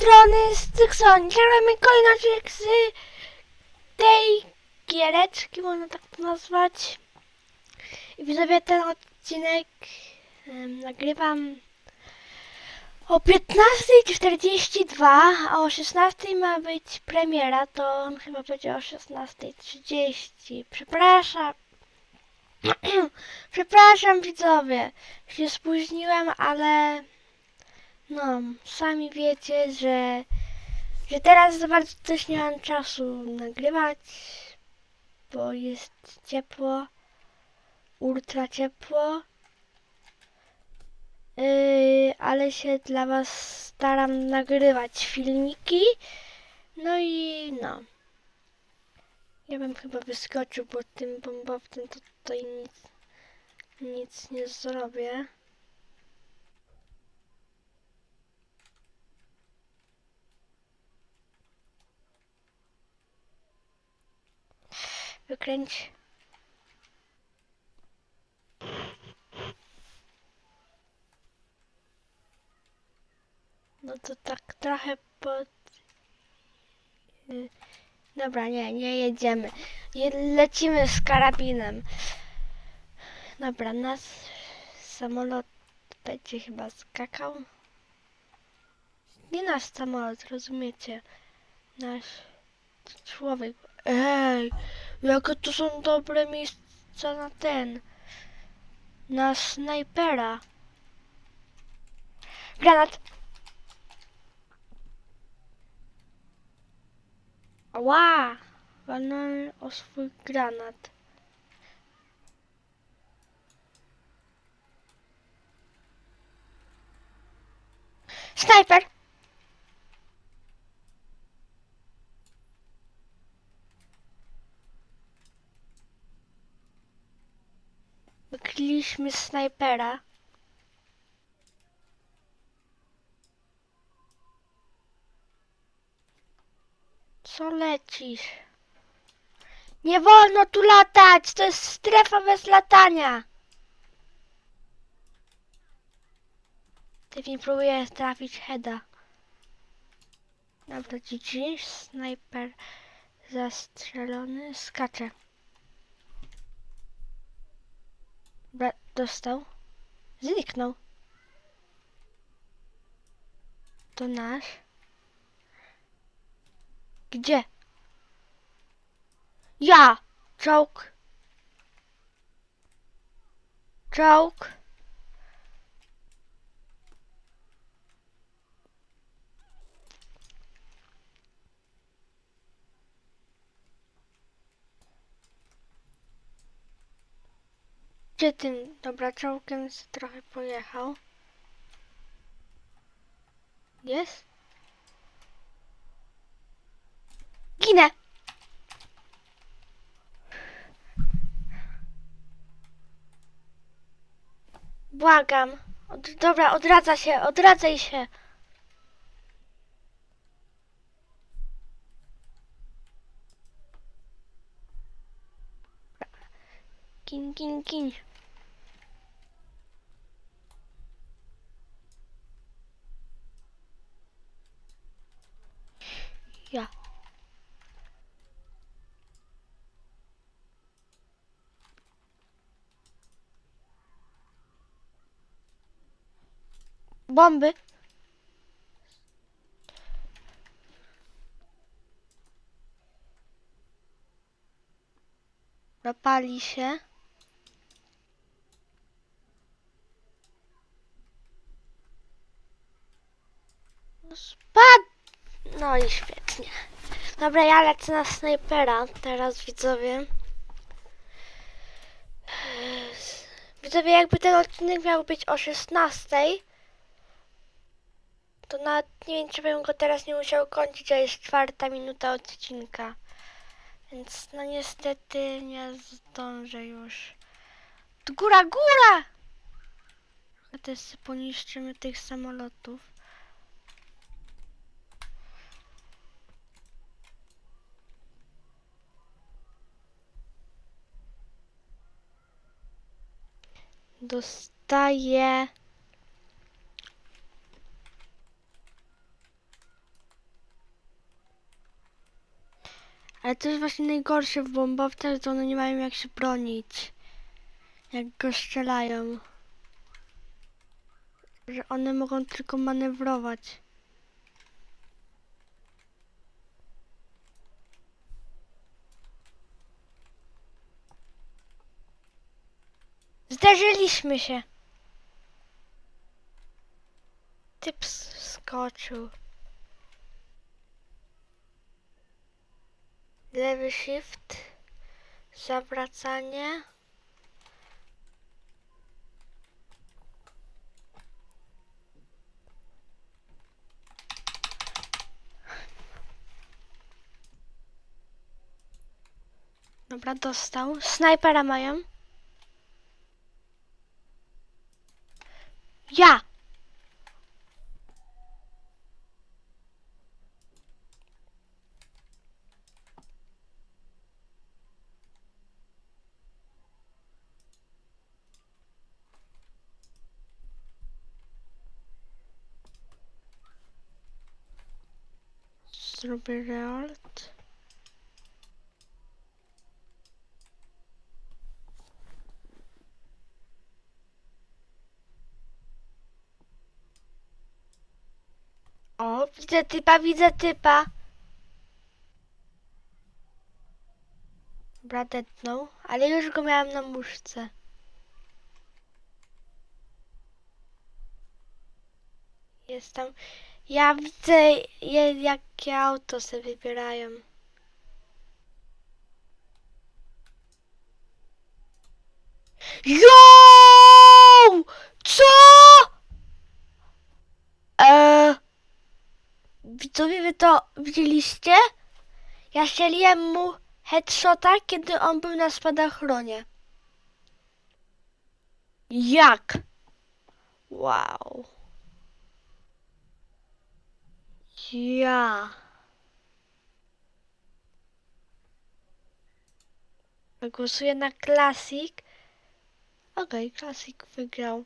strony Stykson. Kierujemy kolejny odcinek z tej giereczki, można tak to nazwać. I widzowie, ten odcinek em, nagrywam o 15.42, a o 16.00 ma być premiera, to on chyba będzie o 16.30. Przepraszam. Przepraszam widzowie, się spóźniłem, ale no, sami wiecie, że, że teraz za bardzo też nie mam czasu nagrywać, bo jest ciepło, ultra ciepło. Yy, ale się dla was staram nagrywać filmiki. No i no. Ja bym chyba wyskoczył, bo tym bombowcem to tutaj nic, nic nie zrobię. Wykręć. No to tak trochę pod... y, Dobra, nie, nie jedziemy. Je- Lecimy z karabinem. Dobra, nasz samolot będzie chyba skakał. Nie nasz samolot, rozumiecie? Nasz człowiek. Ej, jakie to są dobre miejsca na ten. Na snajpera. Granat. Ła! Walnąłem o swój granat. Snajper! Wykryliśmy snajpera. Co lecisz? Nie wolno tu latać! To jest strefa bez latania! Ty mi próbuje trafić heada. Dobra, GG. Snajper zastrzelony. Skacze. Dobra, dostał. Zniknął. To nasz. Gdzie? Ja! Czołg! Czołg! Gdzie tym? Dobra, czołgiem se trochę pojechał. Jest? Ginę! Błagam. Od, dobra, odradza się, odradzaj się. Gin, gin, gin. Ja. Bomby. Zapali się. No Spadł. No i świetnie. Dobra, ja lecę na snajpera. Teraz widzowie. Widzowie, jakby ten odcinek miał być o 16, to nawet nie wiem, czy bym go teraz nie musiał kończyć, a jest czwarta minuta odcinka. Więc no niestety nie zdążę już. Góra, góra! A sobie poniszczymy tych samolotów. dostaję. Ale to jest właśnie najgorsze w bombowcach, że one nie mają jak się bronić. Jak go strzelają. Że one mogą tylko manewrować. Zderzyliśmy się. Typ skoczył. Lewy shift. Zawracanie. Dobra, dostał. Snajpera mają. Ja! Zrobię realt. O, widzę typa, widzę typa. Dobra, detnął, ale już go miałem na muszce. Jest tam. Ja widzę, jakie auto sobie wybierają. Jo! Co? Widzowie, wy to widzieliście? Ja strzeliłem mu headshota, kiedy on był na spadochronie. Jak? Wow. Ja. Głosuję na Classic. Okej, Classic wygrał.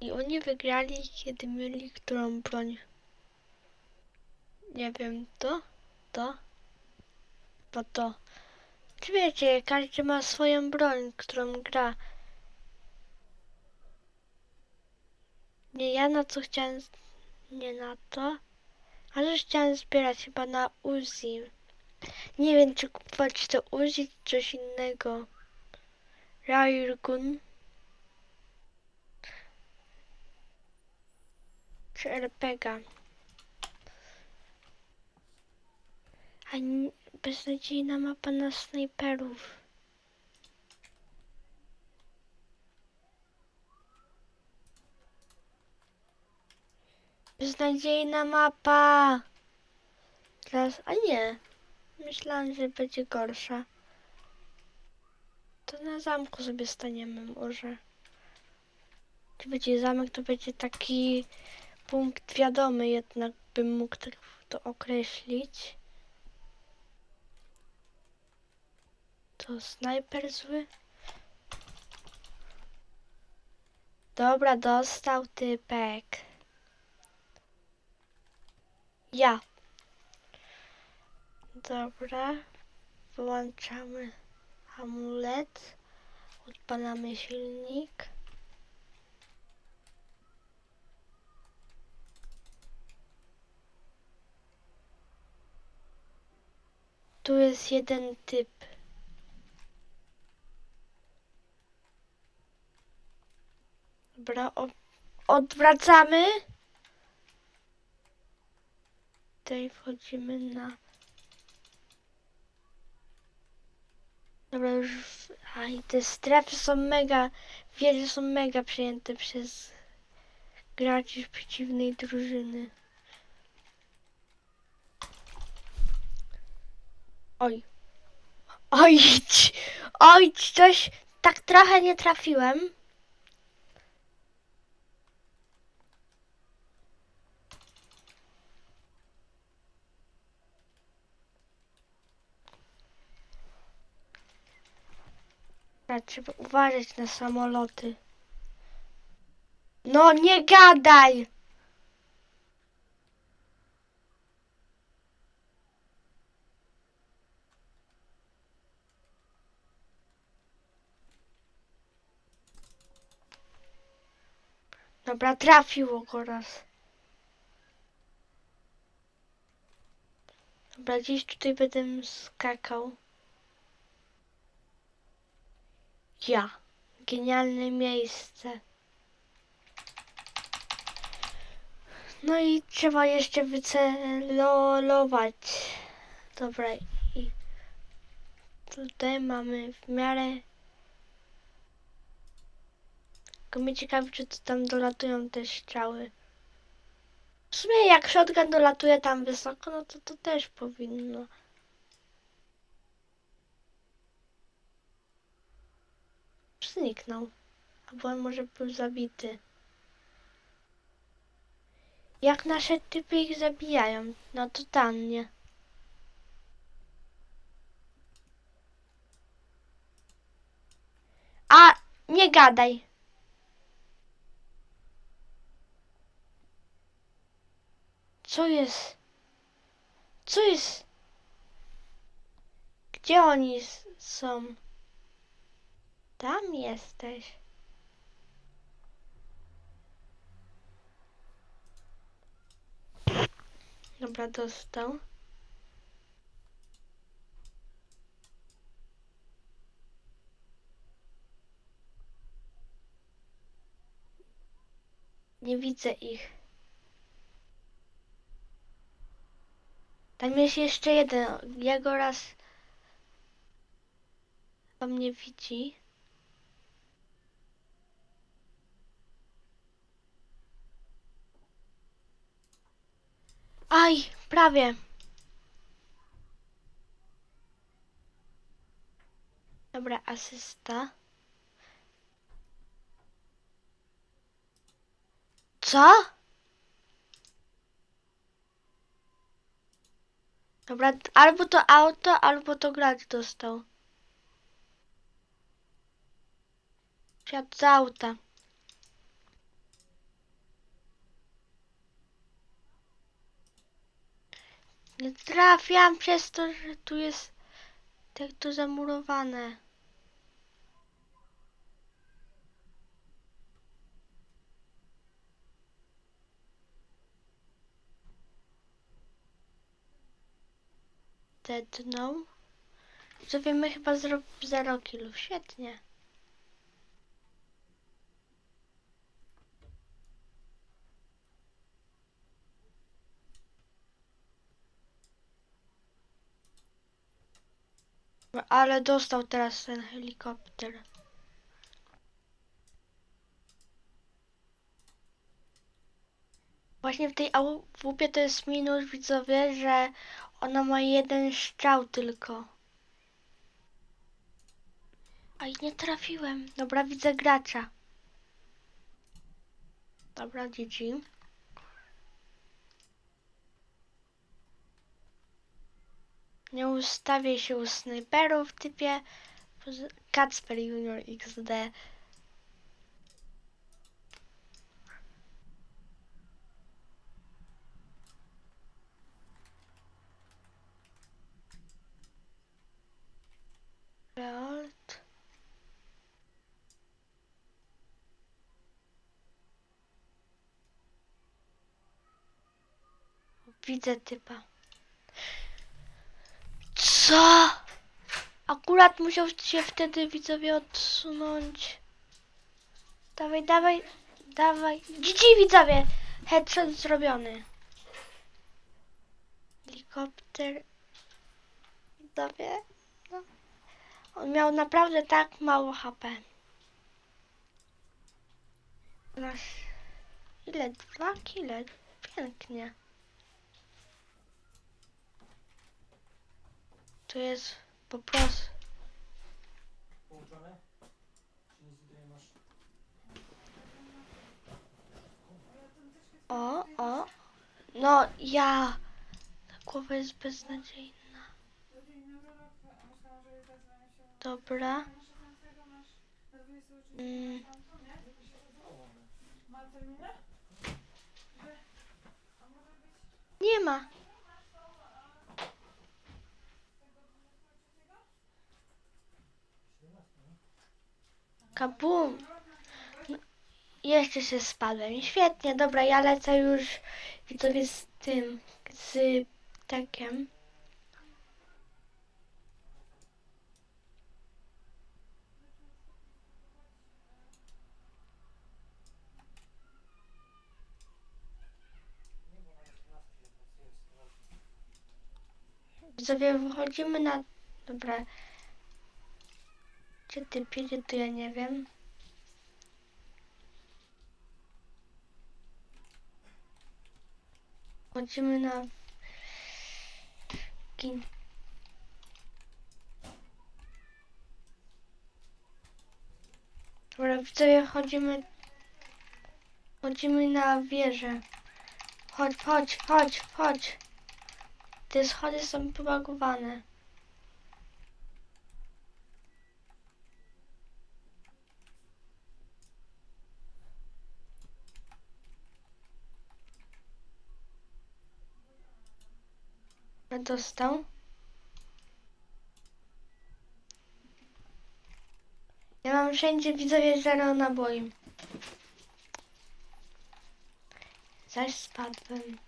I oni wygrali, kiedy mieli którą broń. Nie wiem, to? To? To to. Czy wiecie, każdy ma swoją broń, którą gra. Nie, ja na co chciałem... Nie na to. Ale chciałem zbierać chyba na Uzi. Nie wiem, czy kupować to Uzi, czy coś innego. Railgun. Czy RPG. A beznadziejna mapa na snajperów. Beznadziejna mapa. Teraz, a nie. Myślałam, że będzie gorsza. To na zamku sobie staniemy może. Czy będzie zamek, to będzie taki punkt wiadomy, jednak bym mógł tak to określić. To snajper zły. Dobra, dostał typek. Ja. Dobra. Wyłączamy amulet. Odpalamy silnik. Tu jest jeden typ. Dobra, odwracamy. Tutaj wchodzimy na... Dobra, już... w- A i te strefy są mega... Wieże są mega przejęte przez graczy przeciwnej drużyny. Oj. Oj, oj, coś tak trochę nie trafiłem. Trzeba uważać na samoloty. No nie gadaj! Dobra, trafiło go raz. Dobra, gdzieś tutaj będę skakał. Ja. Genialne miejsce. No i trzeba jeszcze wycelować. Dobra, i tutaj mamy w miarę. Tylko mnie ciekawi, czy to tam dolatują te strzały. W sumie jak shotgun dolatuje tam wysoko, no to to też powinno. Zniknął. Albo on może był zabity. Jak nasze typy ich zabijają? No totalnie. A, nie gadaj. Co jest? Co jest? Gdzie oni są? Tam jesteś. Dobra, dostał. Nie widzę ich. Tam jest jeszcze jeden. Ja go raz. Chyba mnie widzi. Aj, prawie. Dobra, asysta. Co? Dobra, albo to auto, albo to gracz dostał. Świat z auta. Nie trafiam przez to, że tu jest tak to zamurowane. Deadnął. Zrobimy chyba 0 kilów. Świetnie. Ale dostał teraz ten helikopter. Właśnie w tej AWP to jest minus widzowie, że ona ma jeden strzał tylko. Aj, nie trafiłem. Dobra, widzę gracza. Dobra, GG. Nie ustawię się u snajperów typie Kacper Junior XD. Alt. Widzę typa. Co? Akurat musiał się wtedy widzowie odsunąć. Dawaj, dawaj, dawaj. GG widzowie! Headshot zrobiony. Helikopter. Widzowie. No. On miał naprawdę tak mało HP. Masz... Ile? Dwa kile. Pięknie. To jest po prostu... Połączone? O, o. No, ja. Ta głowa jest beznadziejna. Dobra. Mm. Nie ma. Kabum. No, Jeszcze się spadłem. Świetnie, dobra, ja lecę już widzowie z tym, z takiem. Nie, bo na 18 się pracuje, jest ważne. Widzowie, wychodzimy na... Dobra. Gdzie ty piecie, to ja nie wiem. Chodzimy na... Kin... Dobra, widzowie, chodzimy... Chodzimy na wieżę. Chodź, chodź, chodź, chodź. Te schody są pobagowane. Dostał. Ja mam wszędzie widzowie zero naboi. Zaś spadłem.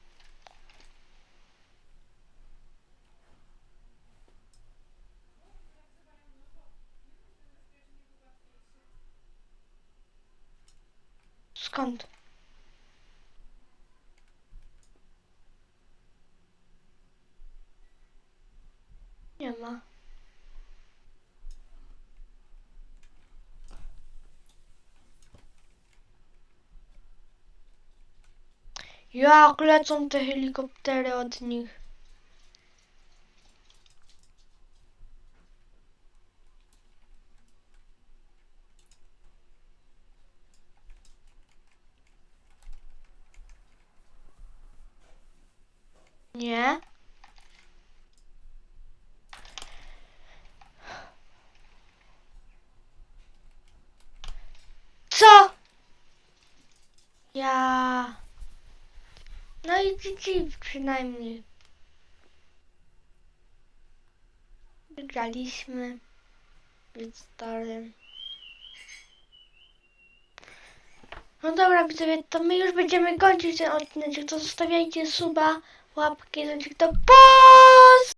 Skąd? Nie ma. Jak lecą te helikoptery od nich? Nie. Co? Ja. GG przynajmniej. Wygraliśmy. Więc dalej. No dobra, widzowie, to my już będziemy kończyć ten odcinek. To zostawiajcie suba, łapki, to po!